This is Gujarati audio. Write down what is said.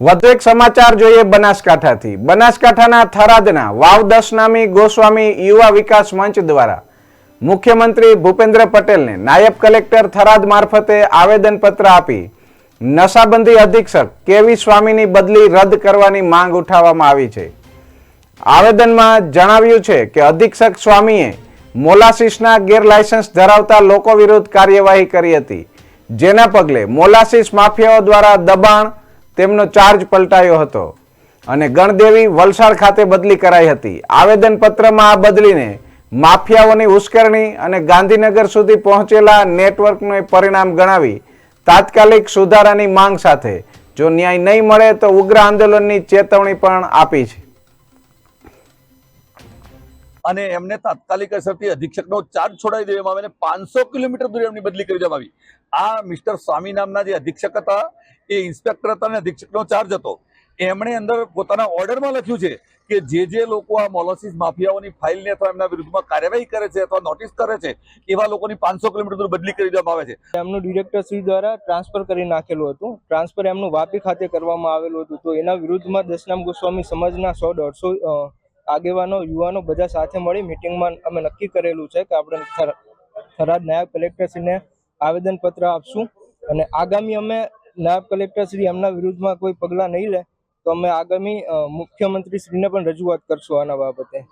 વધુ એક સમાચાર જોઈએ બનાસકાંઠાથી. બનાસકાંઠાના થરાદના વાવ દસ નામી ગોસ્વામી યુવા વિકાસ મંચ દ્વારા મુખ્યમંત્રી ભૂપેન્દ્ર પટેલને નાયબ કલેક્ટર થરાદ મારફતે આવેદનપત્ર આપી નશાબંધી અધિક્ષક કેવી સ્વામીની બદલી રદ કરવાની માંગ ઉઠાવવામાં આવી છે. આવેદનમાં જણાવ્યું છે કે અધિક્ષક સ્વામીએ મોલાસિસના ગેરલાયસન્સ ધરાવતા લોકો વિરુદ્ધ કાર્યવાહી કરી હતી. જેના પગલે મોલાસિસ માફિયાઓ દ્વારા દબાણ તેમનો ચાર્જ પલટાયો હતો. અને ગણદેવી વલસાડ ખાતે બદલી કરાઈ હતી. આવેદનપત્રમાં આ બદલીને માફિયાઓની ઉશ્કેરણી અને ગાંધીનગર સુધી પહોંચેલા નેટવર્કનું પરિણામ ગણાવી તાત્કાલિક સુધારાની માંગ સાથે જો ન્યાય નહીં મળે તો ઉગ્ર આંદોલનની ચેતવણી પણ આપી છે. અને એમને તાત્કાલિક અસરથી અધિક્ષકનો ચાર્જ છોડાવી દેવામાં આવે અને પાંચસો કિલોમીટર દૂર એમની બદલી કરી દેવામાં આવી. આ મિસ્ટર સ્વામી નામના જે અધિક્ષક હતા એ ઇન્સ્પેક્ટર હતા અને અધિક્ષકનો ચાર્જ હતો. એમણે અંદર પોતાના ઓર્ડરમાં લખ્યું છે કે જે જે લોકો આ મોલોસિસ માફિયાઓની ફાઇલને અથવા એમના વિરુદ્ધમાં કાર્યવાહી કરે છે અથવા નોટિસ કરે છે, એવા લોકોની પાંચસો કિલોમીટર બદલી કરી દેવામાં આવે છે. એમનું ડિરેક્ટરશ્રી દ્વારા ટ્રાન્સફર કરી નાખેલું હતું. ટ્રાન્સફર એમનું વાપી ખાતે કરવામાં આવેલું હતું. તો એના વિરુદ્ધમાં દશનામ ગોસ્વામી સમાજના સો દોઢસો આગેવાનો, યુવાનો બધા સાથે મળી મિટિંગમાં અમે નક્કી કરેલું છે કે આપણે થર- થરાદ નાયબ કલેક્ટરશ્રીને આવેદનપત્ર આપશું. અને આગામી અમે નાયબ કલેક્ટરશ્રી એમના વિરુદ્ધમાં કોઈ પગલાં નહીં લે તો અમે આગામી અ, મુખ્યમંત્રીશ્રીને પણ રજૂઆત કરશું આના બાબતે.